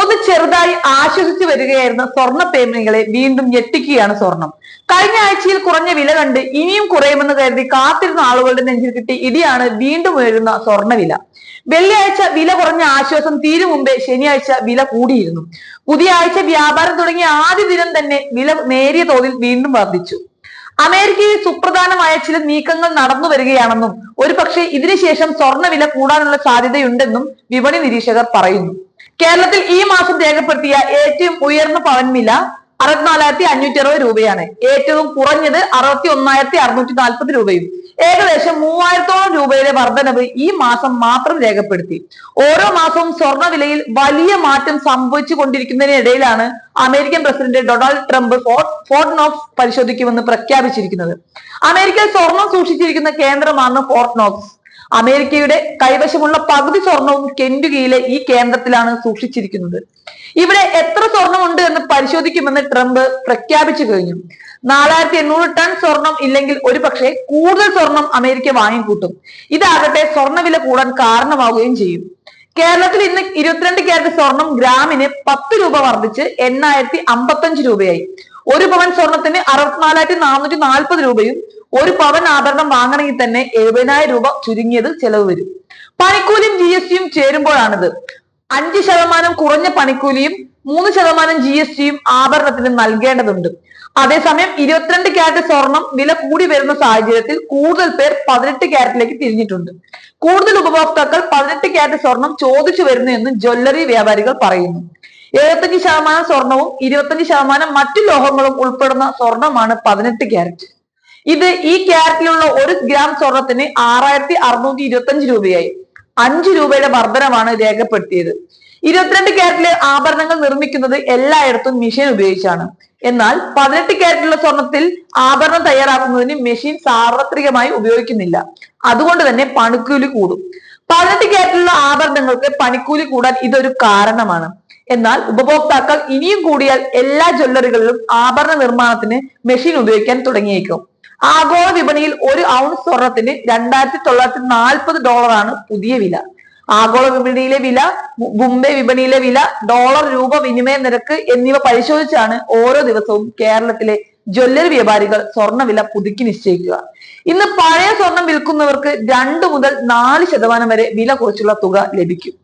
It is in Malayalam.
ഒന്ന് ചെറുതായി ആശ്വസിച്ചു വരികയായിരുന്ന സ്വർണ പ്രേമികളെ വീണ്ടും ഞെട്ടിക്കുകയാണ് സ്വർണം. കഴിഞ്ഞ ആഴ്ചയിൽ കുറഞ്ഞ വില കണ്ട് ഇനിയും കുറയുമെന്ന് കരുതി കാത്തിരുന്ന ആളുകളുടെ നെഞ്ചിൽ കിട്ടി ഇടിയാണ് വീണ്ടും ഉയരുന്ന സ്വർണവില വെള്ളിയാഴ്ച വില കുറഞ്ഞ ആശ്വാസം തീരും മുമ്പേ ശനിയാഴ്ച വില കൂടിയിരുന്നു. പുതിയ ആഴ്ച വ്യാപാരം തുടങ്ങിയ ആദ്യ ദിനം തന്നെ വില നേരിയ തോതിൽ വീണ്ടും വർദ്ധിച്ചു. അമേരിക്കയിൽ സുപ്രധാനമായ ചില നീക്കങ്ങൾ നടന്നു വരികയാണെന്നും ഒരു പക്ഷേ ഇതിനുശേഷം സ്വർണവില കൂടാനുള്ള സാധ്യതയുണ്ടെന്നും വിപണി നിരീക്ഷകർ പറയുന്നു. കേരളത്തിൽ ഈ മാസം രേഖപ്പെടുത്തിയ ഏറ്റവും ഉയർന്ന പവൻ വില അറുപത്തിനാലായിരത്തി അഞ്ഞൂറ്റി അറുപത് രൂപയാണ്. ഏറ്റവും കുറഞ്ഞത് അറുപത്തി ഒന്നായിരത്തി അറുന്നൂറ്റി നാൽപ്പത് രൂപയും. ഏകദേശം മൂവായിരത്തോളം രൂപയുടെ വർധനവ് ഈ മാസം മാത്രം രേഖപ്പെടുത്തി. ഓരോ മാസവും സ്വർണ വിലയിൽ വലിയ മാറ്റം സംഭവിച്ചു കൊണ്ടിരിക്കുന്നതിനിടയിലാണ് American president Donald Trump Fort Knox പരിശോധിക്കുമെന്ന് പ്രഖ്യാപിച്ചിരിക്കുന്നത്. അമേരിക്കയിൽ സ്വർണം സൂക്ഷിച്ചിരിക്കുന്ന കേന്ദ്രമാണ് ഫോർട്ട് നോക്സ്. അമേരിക്കയുടെ കൈവശമുള്ള പകുതി സ്വർണവും കെൻഡുകയിലെ ഈ കേന്ദ്രത്തിലാണ് സൂക്ഷിച്ചിരിക്കുന്നത്. ഇവിടെ എത്ര സ്വർണമുണ്ട് എന്ന് പരിശോധിക്കുമെന്ന് ട്രംപ് പ്രഖ്യാപിച്ചു കഴിഞ്ഞു. നാലായിരത്തി എണ്ണൂറ് ടൺ സ്വർണം ഇല്ലെങ്കിൽ ഒരു പക്ഷേ കൂടുതൽ സ്വർണം അമേരിക്ക വാങ്ങിക്കൂട്ടും. ഇതാകട്ടെ സ്വർണവില കൂടാൻ കാരണമാവുകയും ചെയ്യും. കേരളത്തിൽ ഇന്ന് ഇരുപത്തിരണ്ട് ക്യാരറ്റ് സ്വർണം ഗ്രാമിന് പത്ത് രൂപ വർദ്ധിച്ച് എണ്ണായിരത്തി അമ്പത്തഞ്ച് രൂപയായി. ഒരു പവൻ സ്വർണത്തിന് അറുപത്തിനാലായിരത്തി നാനൂറ്റി നാൽപ്പത് രൂപയും ഒരു പവൻ ആഭരണം വാങ്ങണമെങ്കിൽ തന്നെ എഴുപതിനായിരം രൂപ ചുരുങ്ങിയത് ചെലവ് വരും. പണിക്കൂലിയും ജി എസ് ടിയും ചേരുമ്പോഴാണിത്. അഞ്ച് ശതമാനം കുറഞ്ഞ പണിക്കൂലിയും മൂന്ന് ശതമാനം ജി എസ് ടിയും ആഭരണത്തിന് നൽകേണ്ടതുണ്ട്. അതേസമയം ഇരുപത്തിരണ്ട് ക്യാരറ്റ് സ്വർണം വില കൂടി വരുന്ന സാഹചര്യത്തിൽ കൂടുതൽ പേർ പതിനെട്ട് ക്യാരറ്റിലേക്ക് തിരിഞ്ഞിട്ടുണ്ട്. കൂടുതൽ ഉപഭോക്താക്കൾ പതിനെട്ട് ക്യാരറ്റ് സ്വർണം ചോദിച്ചു വരുന്നു എന്ന് ജ്വല്ലറി വ്യാപാരികൾ പറയുന്നു. എഴുപത്തഞ്ച് ശതമാനം സ്വർണവും ഇരുപത്തഞ്ച് ശതമാനം മറ്റു ലോഹങ്ങളും ഉൾപ്പെടുന്ന സ്വർണമാണ് പതിനെട്ട് ക്യാരറ്റ് ഇത് ഈ ക്യാരറ്റിലുള്ള ഒരു ഗ്രാം സ്വർണത്തിന് ആറായിരത്തി അറുന്നൂറ്റി ഇരുപത്തഞ്ച് രൂപയായി. അഞ്ചു രൂപയുടെ വർധനമാണ് രേഖപ്പെടുത്തിയത്. ഇരുപത്തിരണ്ട് ക്യാരറ്റിലെ ആഭരണങ്ങൾ നിർമ്മിക്കുന്നത് എല്ലായിടത്തും മെഷീൻ ഉപയോഗിച്ചാണ്. എന്നാൽ പതിനെട്ട് ക്യാരറ്റിലുള്ള സ്വർണത്തിൽ ആഭരണം തയ്യാറാക്കുന്നതിന് മെഷീൻ സാർവത്രികമായി ഉപയോഗിക്കുന്നില്ല. അതുകൊണ്ട് തന്നെ പണിക്കൂലി കൂടും. പതിനെട്ട് ക്യാരറ്റിലുള്ള ആഭരണങ്ങൾക്ക് പണിക്കൂലി കൂടാൻ ഇതൊരു കാരണമാണ്. എന്നാൽ ഉപഭോക്താക്കൾ ഇനിയും കൂടിയാൽ എല്ലാ ജ്വല്ലറികളിലും ആഭരണ നിർമ്മാണത്തിന് മെഷീൻ ഉപയോഗിക്കാൻ തുടങ്ങിയേക്കും. ആഗോള വിപണിയിൽ ഒരു ഔൺസ് സ്വർണത്തിന് രണ്ടായിരത്തി തൊള്ളായിരത്തി നാൽപ്പത് ഡോളറാണ് പുതിയ വില. ആഗോള വിപണിയിലെ വില മുംബൈ വിപണിയിലെ വില ഡോളർ രൂപ വിനിമയ നിരക്ക് എന്നിവ പരിശോധിച്ചാണ് ഓരോ ദിവസവും കേരളത്തിലെ ജ്വല്ലറി വ്യാപാരികൾ സ്വർണവില പുതുക്കി നിശ്ചയിക്കുക. ഇന്ന് പഴയ സ്വർണം വിൽക്കുന്നവർക്ക് രണ്ടു മുതൽ നാല് ശതമാനം വരെ വില കുറച്ചുള്ള തുക ലഭിക്കും.